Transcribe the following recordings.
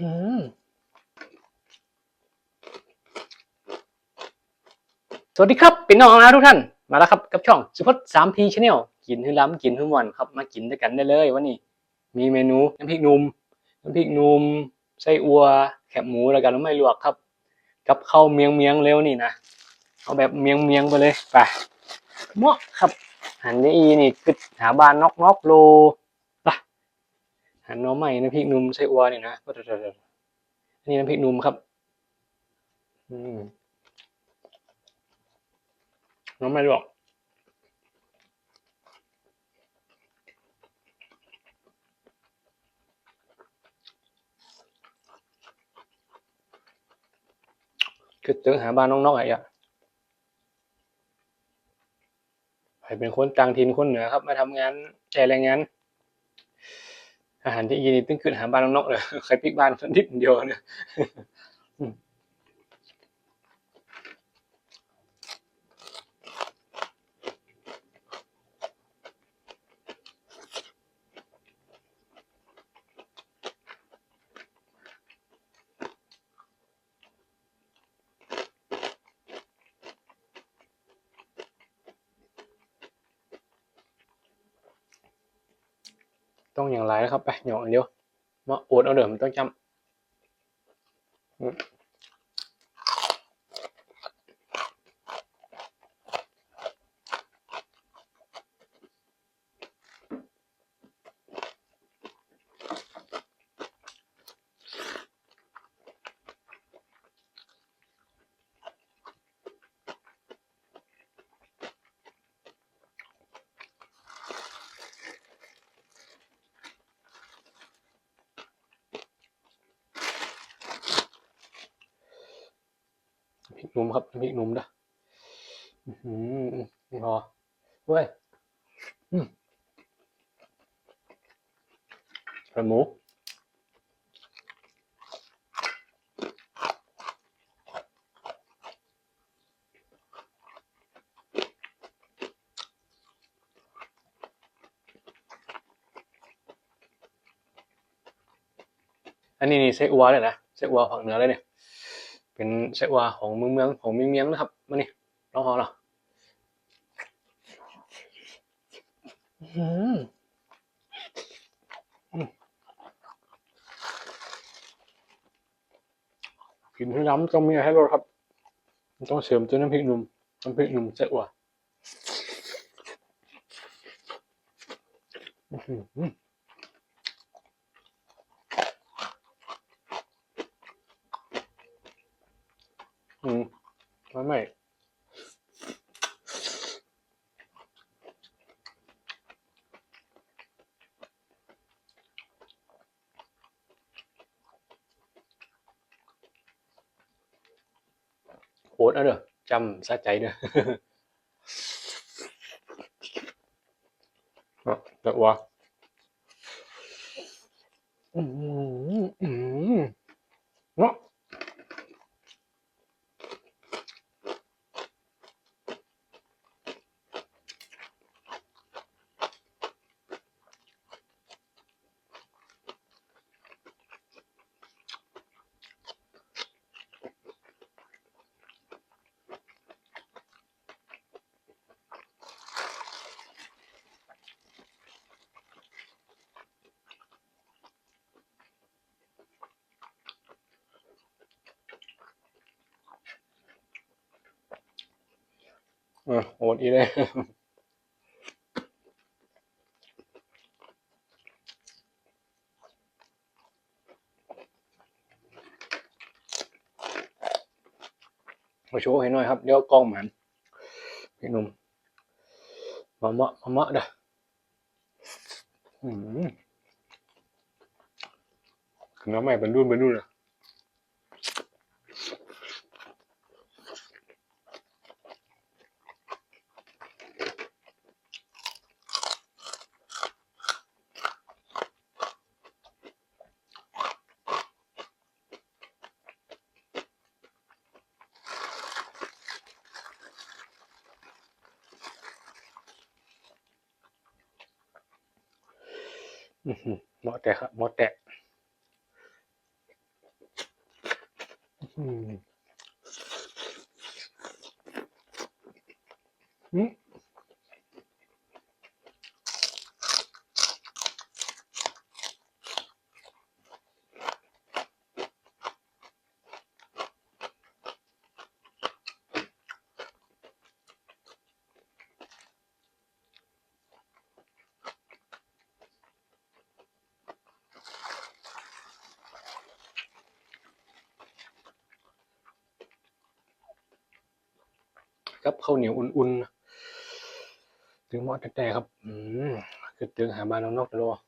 อืมสวัสดีครับพี่น้องนะทุกท่านมาแล้วครับกับช่องสุพจน์สามพีชาแนลกินให้ล้ำกินให้มวนครับมากินด้วยกันได้เลยวันนี้มีเมนูน้ำพริกหนุ่มน้ำพริกหนุ่มไส้อัว แคบหมูแล้วกันไม่ลวกครับ กับข้าวเมียงเมียงเร็วนี่นะเอาแบบเมียงเมียงไปเลยไปเหมาะครับหันนี่อีนี่กึดหาบานนอกนอกโล หันน้องใหม่น้ำพริกนุ่มไส้อัวนี่นะก็เดี๋ยวๆๆอันนี้น้ำพริกนุ่มครับ อืมน้องไม่ลวกคือตึงหาบ้านน้องๆไอ้อะไปเป็นคนต่างถิ่นคนเหนือครับ มาทำงานแก่แรงงาน อาหารที่ยินี่ตึงขึ้นหาบ้านน้องๆเลยใครปิกบ้านคนนิดเดียวเนี่ย ต้องอย่างไรนะครับไปหยอกอันเดียวมาโอดเอาเดิมมันต้องจำ หนุ่มครับพริกหนุ่มนะอื้อหอพอเว้ยอืมกระหมูอันนี้นี่ไส้อัวเลยนะไส้อัวผักเหนือเลยเนี่ย เป็นไส้อัวของเมืองเมืองของเมียงเมียงนะครับมานี่ลองพอเหรออื้อหืออืมกินให้ล้ำต้องมีให้รสครับมันต้องเสริมด้วยน้ำพริกหนุ่มน้ำพริกหนุ่มไส้อัวอื้อหืออืม ไม่ไม่โหดเอาเด้อจำสะใจเด้อ อะแต่ว่าอืมอืมเนาะ อะโหดอีเลยมาโชว์ให้หน่อยครับ เดี๋ยวกล้องมันพี่หนุ่มมาเมาะมาเมาะเด้ออืมน้ำใหม่เป็นรุ่นเป็นรุ่นอื้อ หมอแตะครับหมอแตะอืม กับข้าวเหนียวอุ่นๆถึงหมอแต่ครับ อืมคือตึงหาบ้านนอกๆตลอด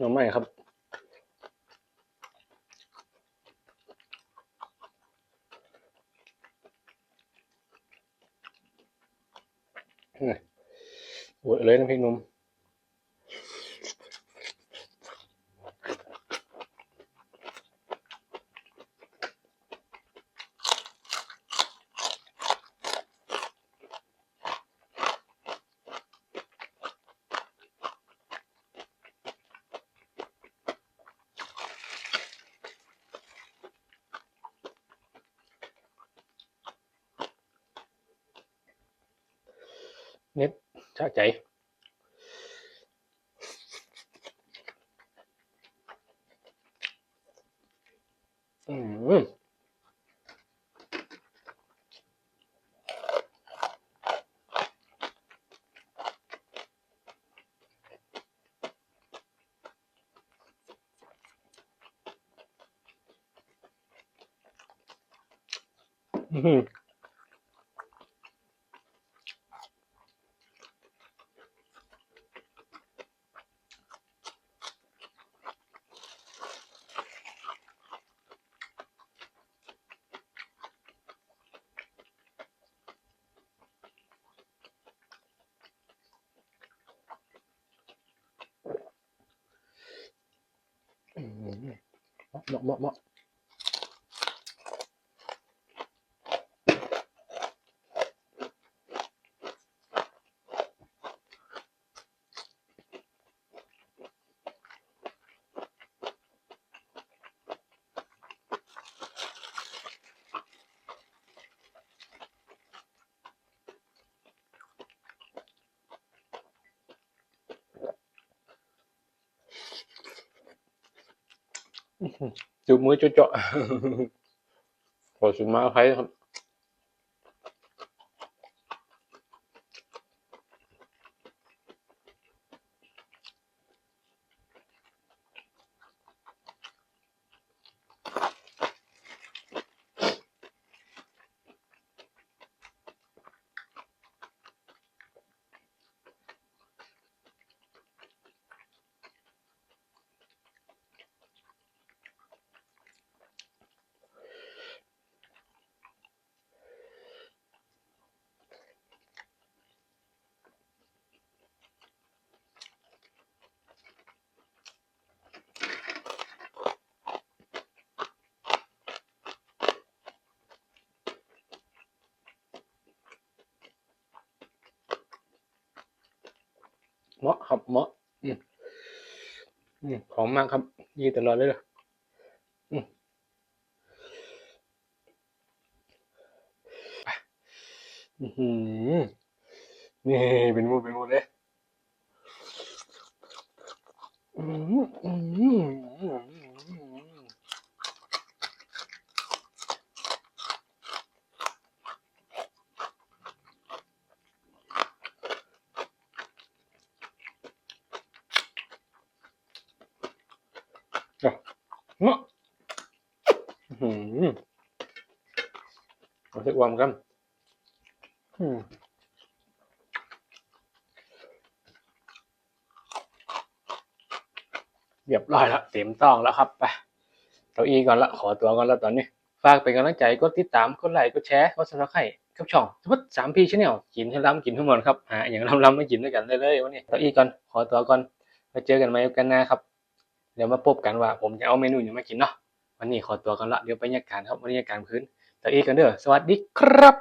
หน่อไม้ครับโอ้ยเลยน้ำพริกนุ่ม เน็ ตชาใจ อืมอืม อืม เหมาะเหมาะเหมาะ จุบมือจุเจาะขอสุดมาใครครับ ครับเหมาะอืมอืมหอมมากครับยีตลอดเลยเหรออืมไปอือหือนี่เป็นมูดเป็นมูดเลยออืมอืมอืมอะ เนาะอืมเอาสักวันกันอืมเรียบร้อยแล้วเต็มต้องแล้วครับไปเก้าอี้ก่อนละขอตัวก่อนแล้วตอนนี้ ฝากเป็นกำลังใจกดติดตามกดไลค์กดแชร์กดซับสไครต์กับช่องสมมติสามพีชแนลกินให้ล้ำกินให้หมดครับหาอย่างล้ำๆมากินด้วยกันได้เลยวันนี้เก้าอี้ก่อนขอตัวก่อนมาเจอกันใหม่กันหนะครับเดี๋ยวมาพบกันว่าผมจะเอาเมนูอย่างมากินเนาะวันนี้ขอตัวกันละเดี๋ยวไปยาการครับบรรยาการพื้นแต่อีกกันเด้อสวัสดีครับ